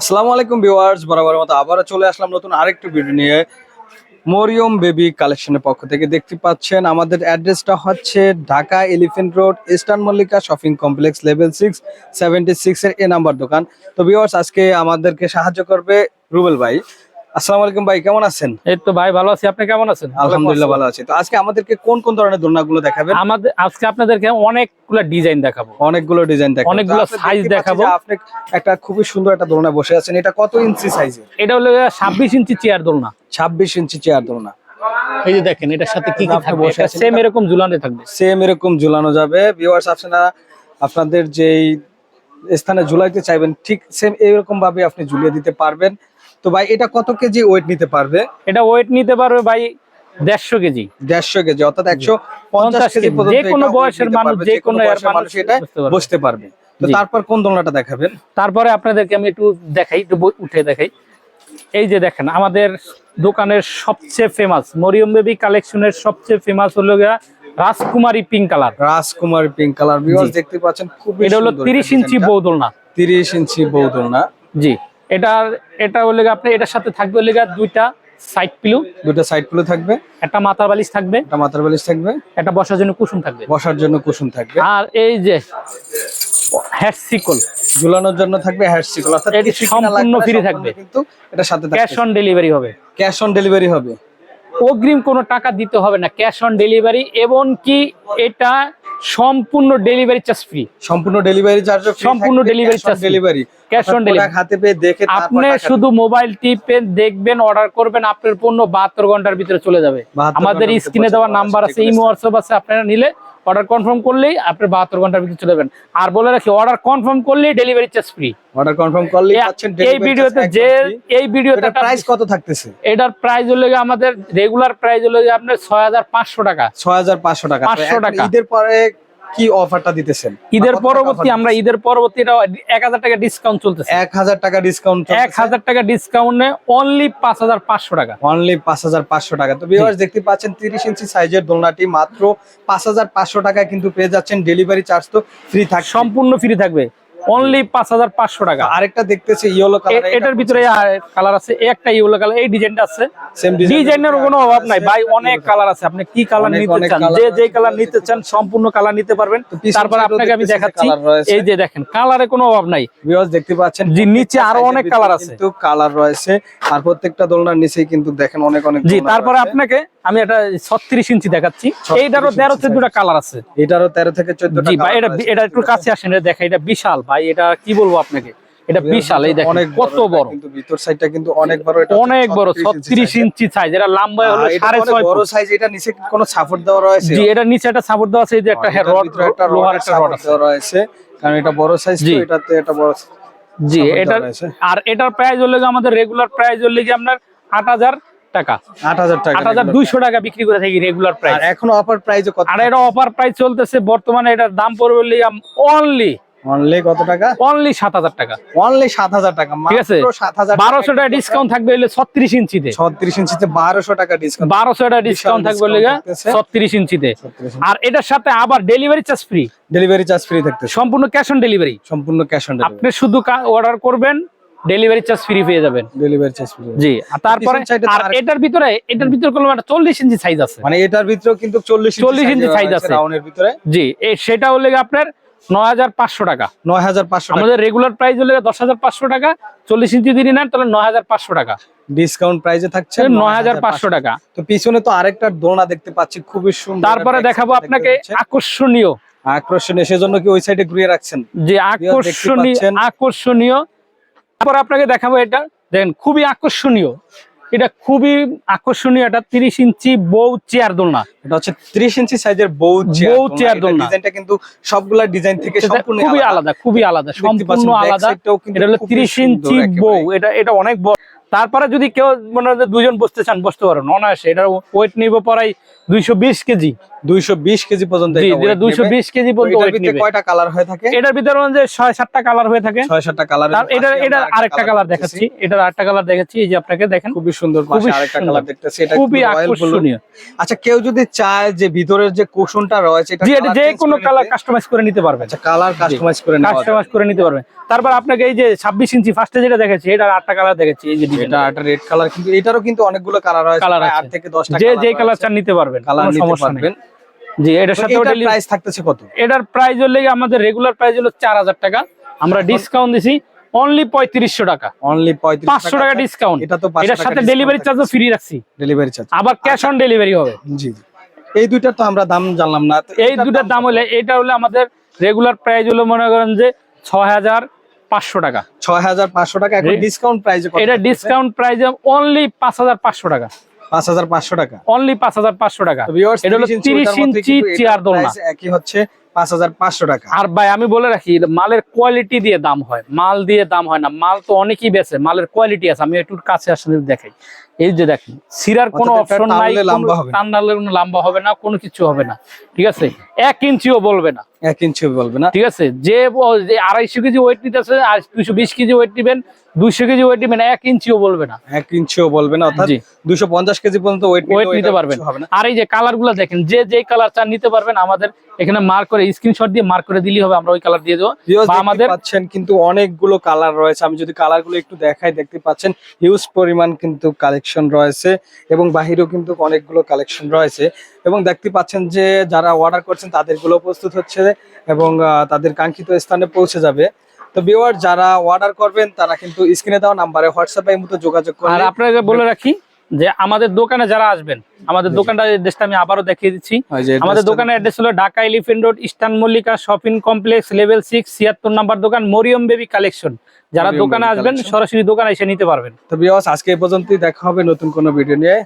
আসসালামু আলাইকুম ভিউয়ার্স বরাবর মতো আবারও চলে আসলাম নতুন আরেকটি ভিডিও নিয়ে। মরিয়ম বেবি কালেকশনের পক্ষ থেকে দেখতে পাচ্ছেন, আমাদের অ্যাড্রেসটা হচ্ছে Dhaka elephant road, eastern Mallika shopping complex, level six, seventy six এর এ নাম্বার দোকান। তো ভিউয়ার্স, আজকে আমাদেরকে সাহায্য করবে রুবেল ভাই। আসসালামু আলাইকুম ভাই কেমন আছেন? এই তো ভাই ভালো আছি। আপনি কেমন আছেন? আলহামদুলিল্লাহ ভালো আছি। তো আজকে আমাদেরকে কোন কোন ধরনের দোলনাগুলো দেখাবেন? আমাদের আজকে আপনাদেরকে অনেকগুলো ডিজাইন দেখাবো। অনেকগুলো ডিজাইন দেখাবেন অনেকগুলো পাচ্ছি দেখাবো। আপনি একটা খুবই সুন্দর একটা দোলনা বসে আছেন। এটা কত ইঞ্চি সাইজের এটা হলো ছাব্বিশ ইঞ্চি চেয়ার দোলনা। ছাব্বিশ ইঞ্চি চেয়ার দোলনা। এই যে দেখেন এটার সাথে কি কি থাকবে? বসে আছেন, সেম এরকম ঝুলানো থাকবে। সেম এরকম ঝুলানো যাবে। ভিউয়ার্স আপনারা আপনাদের যেই স্থানে ঝুলাইতে চাইবেন ঠিক সেম এরকম ভাবে আপনি ঝুলিয়ে দিতে পারবেন। তো ভাই এটা কত কেজি ওয়েট নিতে পারবে? এটা ওয়েট নিতে পারবে ভাই দেড়শো কেজি। দেড়শো কেজি অর্থাৎ একশো পঞ্চাশ 50 কেজি। যে কোনো বয়সের মানুষ, যে কোনো মানুষ এটা বসতে পারবে। তো তারপর কোন দোলনাটা দেখাবেন? তারপরে আপনাদেরকে আমি একটু দেখাই একটু উঠে দেখাই। এই যে দেখেন আমাদের দোকানের সবচেয়ে ফেমাস মরিয়ম বেবি কালেকশনের সবচেয়ে ফেমাস হলো গিয়া রাজকুমারী পিঙ্ক কালার রাজকুমার পিঙ্ক কালার ভিউয়ার্স দেখতে পাচ্ছেন খুব এটা হলো তিরিশ ইঞ্চি বৌদোলনা তিরিশ ইঞ্চি বউ দোলনা। জি। এটা এটা হলে আপনি এটার সাথে থাকবে হলে দুইটা সাইড পিলু দুইটা সাইডগুলো থাকবে। একটা মাথার বালিশ থাকবে। একটা মাথার বালিশ থাকবে। একটা বসার জন্য কুসুম থাকবে। বসার জন্য কুশন থাকবে। আর এই যে সিকল ঝুলানোর জন্য থাকবে হ্যান্ড সিকল অর্থাৎ এটি সম্পূর্ণ সম্পূর্ণ থাকবে। কিন্তু এটা সাথে ক্যাশ অন ডেলিভারি হবে। ক্যাশ অন ডেলিভারি হবে। অগ্রিম কোনো টাকা দিতে হবে না। ক্যাশ অন ডেলিভারি এবং কি এটা সম্পূর্ণ ডেলিভারি চার্জ ফ্রি সম্পূর্ণ ডেলিভারি চার্জ সম্পূর্ণ delivery charge delivery cash on delivery হাতে পেয়ে দেখে আপনি শুধু মোবাইল টিপেন দেখবেন অর্ডার করবেন আপনার পণ্য বাহাত্তর ঘণ্টার ভিতরে চলে যাবে। আমাদের স্ক্রিনে দেওয়া নাম্বার আছে আছে। ইমো হোয়াটসঅ্যাপ আছে আপনারা নিলে অর্ডার কনফার্ম করলেই আপনি বাহাত্তর ঘণ্টার ভিতরে চলে যাবেন। আর বলে রাখি অর্ডার কনফার্ম করলেই delivery charge free order confirm করলেই পাচ্ছেন এই ভিডিওতে যে এই ভিডিওতে প্রাইস কত থাকতেছে? এটার প্রাইস হলো যে আমাদের রেগুলার প্রাইস হলো যে আপনার ছয় হাজার পাঁচশো টাকা। 6500 টাকা। পাঁচশো 500 এখন টাকা। ঈদের পরে কি অফারটা দিতেছেন? ঈদের পরবর্তী আমরা ঈদের পরবর্তী এক হাজার টাকা ডিসকাউন্ট চলতেছে। এক হাজার টাকা ডিসকাউন্ট এক হাজার টাকা ডিসকাউন্টে অনলি পাঁচ হাজার পাঁচশো টাকা। অনলি পাঁচ হাজার পাঁচশো টাকা। তো ভিউয়ার্স দেখতে পাচ্ছেন তিরিশ ইঞ্চি সাইজের দোলনাটি মাত্র পাঁচ হাজার পাঁচশো টাকায় কিন্তু পেয়ে যাচ্ছেন ডেলিভারি চার্জ তো ফ্রি থাকবে সম্পূর্ণ ফ্রি থাকবে। অনলি পাঁচ হাজার পাঁচশো টাকা। আরেকটা দেখতেছি ইয়েলো কালার এটার ভিতরে কালার আছে একটা ইউলো কালার এই ডিজাইনটা আছে। ডিজাইনের কোনো অভাব নাই। ভাই অনেক কালার আছে। আপনি কি কালার নিতে চান? যে যে কালার নিতে চান সম্পূর্ণ কালার নিতে পারবেন। তারপর আপনাকে আমি দেখাচ্ছি। এই যে দেখেন কালারে কোনো অভাব নাই। ভিউয়ার্স দেখতে পাচ্ছেন জি, নিচে আরও অনেক colour আছে। কিন্তু কালার রয়েছে। আর প্রত্যেকটা দোলনার নিচেই কিন্তু দেখেন অনেক অনেক জি তারপরে আপনাকে আমি একটা ছত্রিশ ইঞ্চি দেখাচ্ছি। 36 এইটারও তেরো চোদ্দটা কালার আছে। এটারও তেরো থেকে চোদ্দ ভাই এটা এটা একটু কাছে আসেন এটা দেখা এটা বিশাল ভাই এটা কি বলব আপনাকে? এটা বিশাল এই দেখেন কত বড়। কিন্তু ভিতর সাইডটা কিন্তু অনেক বড় এটা অনেক বড় 36 ইঞ্চি সাইজ এটা লম্বা হলো আহ, এটা সাড়ে অনেক ছয় বড় সাইজ এটা নিচে কোনো সাপোর্ট দেওয়া রয়েছে? জি এটা নিচে একটা সাপোর্ট দেওয়া আছে এই যে একটা রড একটা লোহার একটা রড দেওয়া রয়েছে কারণ এটা বড় সাইজ তো এটাতে এটা বড় জি এটা আর এটার প্রাইস হলো আমাদের রেগুলার প্রাইস হলো আপনার আট হাজার টাকা। আট হাজার টাকা। আট হাজার দুইশো টাকা বিক্রি করে থাকি রেগুলার প্রাইস আর এখন অফার প্রাইসে কত আর এটা অফার প্রাইস চলতেছে বর্তমানে এটার দাম পড়বে অনলি অনলি কত টাকা? অনলি সাত হাজার টাকা। অনলি সাত হাজার টাকা ঠিক আছে? টাকা। ডিসকাউন্ট থাকবে হলে ইঞ্চিতে। ছত্রিশ ইঞ্চিতে বারোশো টাকা ডিসকাউন্ট টাকা ডিসকাউন্ট থাকবে হলে ইঞ্চিতে। আর এটার সাথে আবার delivery charge free delivery charge free থাকতেছে। সম্পূর্ণ ক্যাশ অন ডেলিভারি সম্পূর্ণ ক্যাশ অন আপনি শুধু অর্ডার করবেন ডেলিভারি চার্জ ফ্রি পেয়ে যাবেন। ডেলিভারি চার্জ ফ্রি জি তারপরে আর এটার ভিতরে এটার ভিতরে কোনো একটা চল্লিশ ইঞ্চি সাইজ আছে। মানে এটার ভিতরেও কিন্তু চল্লিশ 40 ইঞ্চি size আছে। রাউন্ডের ভিতরে। জি এই সেটা হলে আপনার নয় হাজার পাঁচশো টাকা। নয় হাজার পাঁচশো আমাদের রেগুলার প্রাইস হলে দশ হাজার পাঁচশো টাকা চল্লিশ ইঞ্চি যদি নেন তাহলে নয় হাজার পাঁচশো টাকা। ডিসকাউন্ট প্রাইসে থাকছে নয় হাজার পাঁচশো টাকা। তো পিছনে তো আরেকটা দোলনা দেখতে পাচ্ছি খুবই সুন্দর তারপরে দেখাবো আপনাকে আকর্ষণীয়। আকর্ষণীয় সেজন্য কি ওই সাইডে ঘুরিয়ে রাখছেন। যে আকর্ষণীয় আকর্ষণীয়। তারপর আপনাকে দেখাবো এটা। দেখেন খুবই আকর্ষণীয়। এটা খুবই আকর্ষণীয় এটা তিরিশ ইঞ্চি বউ চেয়ার দোলনা। এটা হচ্ছে 30 ইঞ্চি সাইজের বউ বউ চেয়ার দোলনা। ডিজাইনটা কিন্তু সবগুলা ডিজাইন থেকে খুবই আলাদা। খুবই আলাদা সম্পূর্ণ আলাদা। এটা হলো তিরিশ ইঞ্চি। বউ। এটা এটা অনেক বড়। তারপরে যদি কেউ মনে হয় দুজন বসতে চান বসতে পারেন। অনায়াসে এটার ওয়েট নিব পড়াই দুইশো বিশ কেজি। দুইশো বিশ কেজি পর্যন্ত এটা দুইশো বিশ কেজি পর্যন্ত কয়টা কালার হয়ে থাকে? এটার ভিতরে যে ছয় সাতটা কালার হয়ে থাকে। ছয় সাতটা কালার এটা এটা আরেকটা কালার দেখাচ্ছি। এটার আরেকটা কালার দেখাচ্ছি। এই যে আপনাকে দেখেন খুবই সুন্দর আরেকটা কালার দেখতেছি। এটা খুবই আকর্ষণীয়। আচ্ছা কেউ যদি চায় যে ভিতরের যে কুশনটা রয়েছে এটা যে কোনো কালার কাস্টমাইজ করে নিতে পারবেন। আচ্ছা কালার কাস্টমাইজ করে কাস্টমাইজ করে নিতে পারবেন। তারপর আপনাকে এই যে ছাব্বিশ ইঞ্চি ফার্স্টে যেটা দেখাচ্ছি এটার আটটা কালার দেখাচ্ছি। এই যে এটা একটা রেড কালার কিন্তু এটারও কিন্তু অনেকগুলো কালার Colour প্রায় আছে। আট থেকে দশটা যে যে কালার চান নিতে পারবেন কালার নিতে পারবেন। জি এটার সাথে ডেলি প্রাইস থাকতেছে কত? এটার প্রাইস হলে আমাদের রেগুলার প্রাইস হলো চার হাজার টাকা। আমরা ডিসকাউন্ট দিছি অনলি পঁয়ত্রিশশো টাকা। অনলি 35 পাঁচশো টাকা ডিসকাউন্ট এটা তো এটার সাথে ডেলিভারি। চার্জও ফ্রি রাখছি। ডেলিভারি চার্জ আবার ক্যাশ অন ডেলিভারি হবে। জি। এই দুইটার তো আমরা দাম জানলাম না। এই দুটার দাম হলে এটা হলে আমাদের রেগুলার প্রাইস হলো মনে করেন যে ছয় হাজার পাঁচশো টাকা। ছয় হাজার পাঁচশো টাকা এখন ডিসকাউন্ট প্রাইজ এটা ডিসকাউন্ট প্রাইস অনলি পাঁচ হাজার পাঁচশো টাকা। পাঁচ হাজার পাঁচশো টাকা। অনলি পাঁচ হাজার পাঁচশো টাকা। এটা হলো তিরিশ ইঞ্চি চেয়ার দোলনা। একই হচ্ছে। পাঁচ হাজার পাঁচশো টাকা। আর ভাই আমি বলে রাখি মালের কোয়ালিটি দিয়ে দাম হয়। মাল দিয়ে দাম হয় না। মাল তো অনেকই বেছে মালের কোয়ালিটি আছে। আমি একটু কাছে আসলে দেখাই। এই যে দেখেন সিরার কোনো অপশন নাই কোনো লম্বা হবে না। কোনো কিছু হবে না। ঠিক আছে? এক ইঞ্চিও বলবে না। এক ইঞ্চি বলবে না। ঠিক আছে? যে আড়াইশো কেজি ওয়েট নিতেছে আর দুইশো বিশ কেজি ওয়েট নিবেন কেজি ওয়েট নিবেন এক ইঞ্চিও বলবে না। এক ইঞ্চিও বলবে না। অর্থাৎ। দুশো পঞ্চাশ কেজি পর্যন্ত ওয়েট ওয়েট নিতে পারবেন। আর এই যে কালারগুলো দেখেন যে যে কালার চান নিতে পারবেন আমাদের এখানে মার্ক করে স্ক্রিনশট দিয়ে মার্ক করে দিলেই হবে আমরা ওই কালার দিয়ে দেবো। আমাদের পাচ্ছেন কিন্তু অনেকগুলো কালার রয়েছে। আমি যদি কালারগুলো একটু দেখাই দেখতে পাচ্ছেন হিউজ পরিমাণ কিন্তু কালেকশন রয়েছে এবং বাহিরেও কিন্তু অনেকগুলো কালেকশন রয়েছে। এবং দেখতে পাচ্ছেন যে যারা অর্ডার করছেন তাদেরগুলো প্রস্তুত হচ্ছে এবং তাদের কাঙ্ক্ষিত স্থানে পৌঁছে যাবে। তো ভিউয়ার যারা অর্ডার করবেন তারা কিন্তু স্ক্রিনে দেওয়া নাম্বারে হোয়াটসঅ্যাপে মতো যোগাযোগ আর আপনারা বলে রাখি যে আমাদের দোকানে যারা আসবেন আমাদের দোকানটা অ্যাড্রেসটা আমি আবারও দেখিয়ে দিচ্ছি। আমাদের দোকানের অ্যাড্রেস হলো Dhaka elephant road eastern Mallika shopping complex level six ছিয়াত্তর নাম্বার দোকান মরিয়ম বেবি কালেকশন যারা দোকানে আসবেন। সরাসরি দোকানে এসে নিতে পারবেন। তো বিয়াস আজকে এই পর্যন্তই দেখা হবে নতুন কোনো ভিডিও নিয়ে।